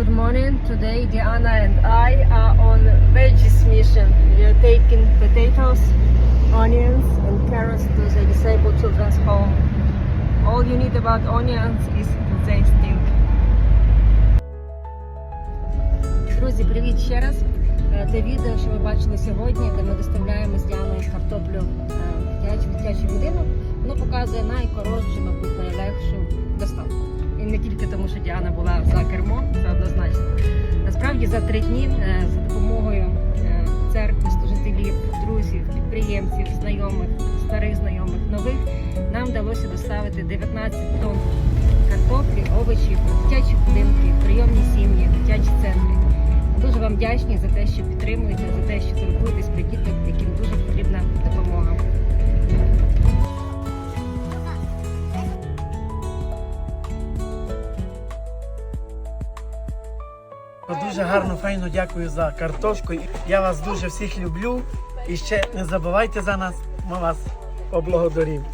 Good morning. Today, Diana and I are on veggies mission. We are taking potatoes, onions, and carrots to the disabled children's home. All you need about onions is they stink. Друзі, привіт ще раз. Е, Те відео, що ви бачили сьогодні, де ми доставляємо з Діаною картоплю е, в в дитячий будинок, воно показує найкоротшу, мабуть, найлегшу доставку. І не тільки тому, що Діана була за однозначно. Насправді за три дні е, за допомогою е, церкви, служителів, друзів, підприємців, знайомих, старих знайомих, нових, нам вдалося доставити 19 тонн картоплі, овочів, дитячі будинки, прийомні сім'ї, дитячі центри. Дуже вам вдячні за те, що підтримуєте, за те, що турбуєтесь про діток, Дуже гарно, файно дякую за картошку. Я вас дуже всіх люблю. І ще не забувайте за нас, ми вас поблагодаримо.